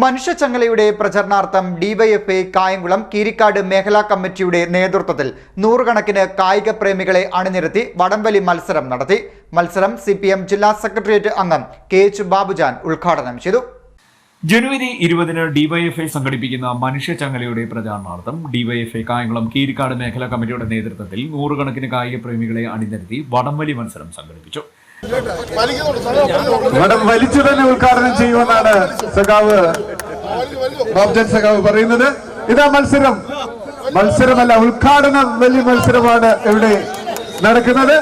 മനുഷ്യച്ചങ്ങലയുടെ പ്രചരണാർത്ഥം ഡിവൈഎഫ്ഐ കായംകുളം കീരിക്കാട് മേഖലാ കമ്മിറ്റിയുടെ നേതൃത്വത്തിൽ നൂറുകണക്കിന് കായിക പ്രേമികളെ അണിനിരത്തി വടംവലി മത്സരം നടത്തി. മത്സരം സി പി എം ജില്ലാ സെക്രട്ടേറിയറ്റ് അംഗം കെ എച്ച് ബാബുജാൻ ഉദ്ഘാടനം ചെയ്തു. ജനുവരി ഇരുപതിന് ഡിവൈഎഫ്ഐ സംഘടിപ്പിക്കുന്ന മനുഷ്യച്ചങ്ങലയുടെ പ്രചാരണാർത്ഥം ഡിവൈഎഫ്ഐ കായംകുളം കീരിക്കാട് മേഖലാ കമ്മിറ്റിയുടെ നേതൃത്വത്തിൽ നൂറുകണക്കിന് കായിക പ്രേമികളെ അണിനിരത്തി വടംവലി മത്സരം സംഘടിപ്പിച്ചു. വടം വലിച്ചു തന്നെ ഉദ്ഘാടനം ചെയ്യുമെന്നാണ് സഖാവ് ബാബ്ജൻ സഖാവ് പറയുന്നത്. ഇതാ മത്സരം. മത്സരമല്ല ഉദ്ഘാടനം വലിയ മത്സരമാണ് ഇവിടെ നടക്കുന്നത്.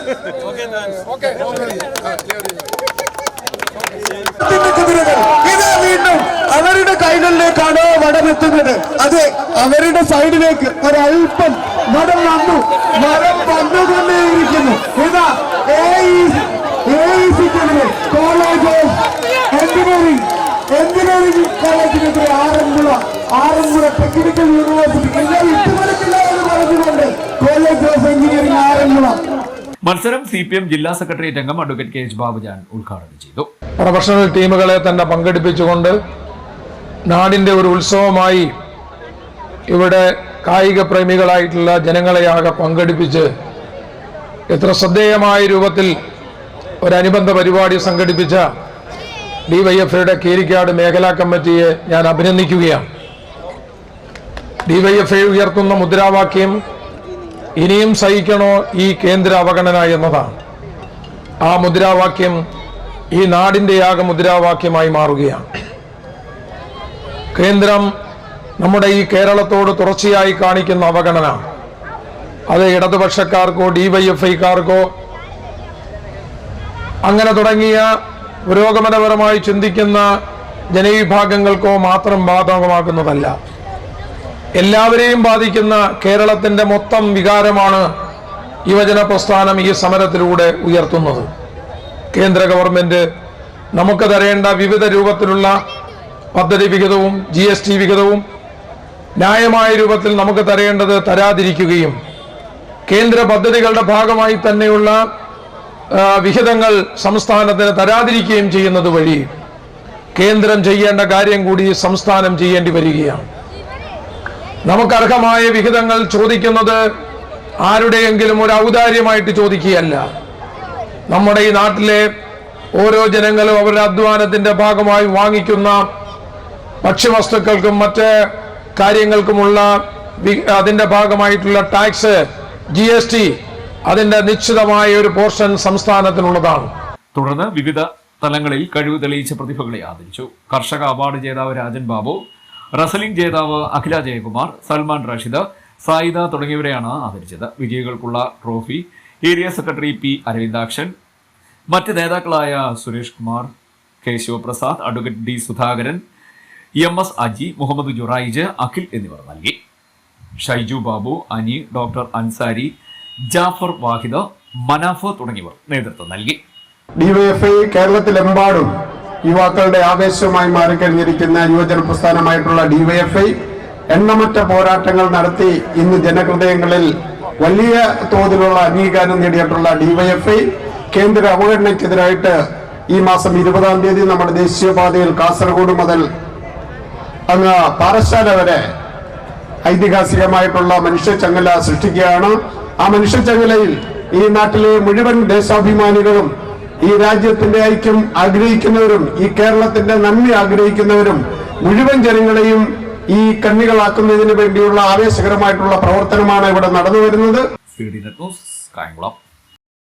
വീണ്ടും അവരുടെ കൈകളിലേക്കാണ് വടമെത്തുന്നത്. അതെ അവരുടെ സൈഡിലേക്ക് ഒരൽപ്പം മരം വന്നു. മരം വന്നുകൊണ്ടേയിരിക്കുന്നു. ഇതാ എസിക്കെതിരെ കോളേജ് ഓഫ് എഞ്ചിനീയറിംഗ് എഞ്ചിനീയറിംഗ് കോളേജിനെതിരെ ആറന്മുള ആറന്മുള ടെക്നിക്കൽ യൂണിവേഴ്സിറ്റി എല്ലാം ഇട്ടുകൊടുക്കില്ല എന്ന് പറഞ്ഞുകൊണ്ട് കോളേജ് ഓഫ് എഞ്ചിനീയറിംഗ് ആറന്മുള. മത്സരം സി പി എം ജില്ലാ സെക്രട്ടേറിയറ്റ് അംഗം അഡ്വക്കേറ്റ് കെ എച്ച് ബാബുജാൻ ഉദ്ഘാടനം ചെയ്തു. പ്രൊഫഷണൽ ടീമുകളെ തന്നെ പങ്കെടുപ്പിച്ചുകൊണ്ട് നാടിന്റെ ഒരു ഉത്സവമായി ഇവിടെ കായിക പ്രേമികളായിട്ടുള്ള ജനങ്ങളെയാകെ പങ്കെടുപ്പിച്ച് എത്ര ശ്രദ്ധേയമായ രൂപത്തിൽ ഒരനുബന്ധ പരിപാടി സംഘടിപ്പിച്ച ഡിവൈഎഫ്ഐയുടെ കീരിക്കാട് മേഖലാ കമ്മിറ്റിയെ ഞാൻ അഭിനന്ദിക്കുകയാണ്. ഡിവൈഎഫ്ഐ ഉയർത്തുന്ന മുദ്രാവാക്യം ഇനിയും സഹിക്കണോ ഈ കേന്ദ്ര അവഗണന എന്നതാണ്. ആ മുദ്രാവാക്യം ഈ നാടിന്റെ ആകെ മുദ്രാവാക്യമായി മാറുകയാണ്. കേന്ദ്രം നമ്മുടെ ഈ കേരളത്തോട് തുടർച്ചയായി കാണിക്കുന്ന അവഗണന. അത് ഇടതുപക്ഷക്കാർക്കോ ഡിവൈഎഫ്ഐക്കാർക്കോ അങ്ങനെ തുടങ്ങിയ പുരോഗമനപരമായി ചിന്തിക്കുന്ന ജനവിഭാഗങ്ങൾക്കോ മാത്രം ബാധകമാക്കുന്നതല്ല. എല്ലാവരെയും ബാധിക്കുന്ന കേരളത്തിന്റെ മൊത്തം വികാരമാണ് യുവജന പ്രസ്ഥാനം ഈ സമരത്തിലൂടെ ഉയർത്തുന്നത്. കേന്ദ്ര ഗവൺമെന്റ് നമുക്ക് തരേണ്ട വിവിധ രൂപത്തിലുള്ള പദ്ധതി വിഹിതവും ജി എസ് ടി വിഹിതവും ന്യായമായ രൂപത്തിൽ നമുക്ക് തരേണ്ടത് തരാതിരിക്കുകയും കേന്ദ്ര പദ്ധതികളുടെ ഭാഗമായി തന്നെയുള്ള വിഹിതങ്ങൾ സംസ്ഥാനത്തിന് തരാതിരിക്കുകയും ചെയ്യുന്നത് വഴി കേന്ദ്രം ചെയ്യേണ്ട കാര്യം കൂടി സംസ്ഥാനം ചെയ്യേണ്ടി വരികയാണ്. നമുക്ക് അർഹമായ വിഹിതങ്ങൾ ചോദിക്കുന്നത് ആരുടെയെങ്കിലും ഒരു ഔദാര്യമായിട്ട് ചോദിക്കുകയല്ല. നമ്മുടെ ഈ നാട്ടിലെ ഓരോ ജനങ്ങളും അവരുടെ അധ്വാനത്തിന്റെ ഭാഗമായി വാങ്ങിക്കുന്ന ഭക്ഷ്യവസ്തുക്കൾക്കും മറ്റ് കാര്യങ്ങൾക്കുമുള്ള അതിന്റെ ഭാഗമായിട്ടുള്ള ടാക്സ് ജി അതിന്റെ നിശ്ചിതമായ ഒരു പോർഷൻ സംസ്ഥാനത്തിനുള്ളതാണ്. തുടർന്ന് വിവിധ തലങ്ങളിൽ കഴിവ് തെളിയിച്ച പ്രതിഭകളെ ആദരിച്ചു. കർഷക അവാർഡ് ജേതാവ് രാജൻ ബാബു റസലിംഗ് ജേതാവ് അഖില ജയകുമാർ സൽമാൻ റാഷിദ് സായിദ തുടങ്ങിയവരെയാണ് ആദരിച്ചത്. വിജയികൾക്കുള്ള trophy area secretary P Aravindakshan മറ്റ് നേതാക്കളായ Suresh Kumar K Shivaprasad advocate D Sudhakaran M S Aji Muhammad Juraij Akhil എന്നിവർ നൽകി. ഷൈജു ബാബു അനി ഡോക്ടർ അൻസാരി ജാഫർ വാഹിദ് മനാഫ് തുടങ്ങിയവർ നേതൃത്വം നൽകി. ഡിവൈഎഫ്ഐ കേരളത്തിലെമ്പാടും യുവാക്കളുടെ ആവേശമായി മാറിക്കഴിഞ്ഞിരിക്കുന്ന യുവജന പ്രസ്ഥാനമായിട്ടുള്ള ഡിവൈഎഫ്ഐ എണ്ണമറ്റ പോരാട്ടങ്ങൾ നടത്തി ഇന്ന് ജനഹൃദയങ്ങളിൽ വലിയ തോതിലുള്ള അംഗീകാരം നേടിയിട്ടുള്ള ഡിവൈഎഫ്ഐ കേന്ദ്ര അവഗണനയ്ക്കെതിരായിട്ട് ഈ മാസം ഇരുപതാം തീയതി നമ്മുടെ ദേശീയപാതയിൽ കാസർഗോഡ് മുതൽ അങ്ങ് പാറശാല വരെ ഐതിഹാസികമായിട്ടുള്ള മനുഷ്യ ചങ്ങല സൃഷ്ടിക്കുകയാണ്. ആ മനുഷ്യച്ചങ്ങലയിൽ ഈ നാട്ടിലെ മുഴുവൻ ദേശാഭിമാനികളും ഈ രാജ്യത്തിന്റെ ഐക്യം ആഗ്രഹിക്കുന്നവരും ഈ കേരളത്തിന്റെ നന്മ ആഗ്രഹിക്കുന്നവരും മുഴുവൻ ജനങ്ങളെയും ഈ കണ്ണികളാക്കുന്നതിന് വേണ്ടിയുള്ള ആവേശകരമായിട്ടുള്ള പ്രവർത്തനമാണ് ഇവിടെ നടന്നു വരുന്നത്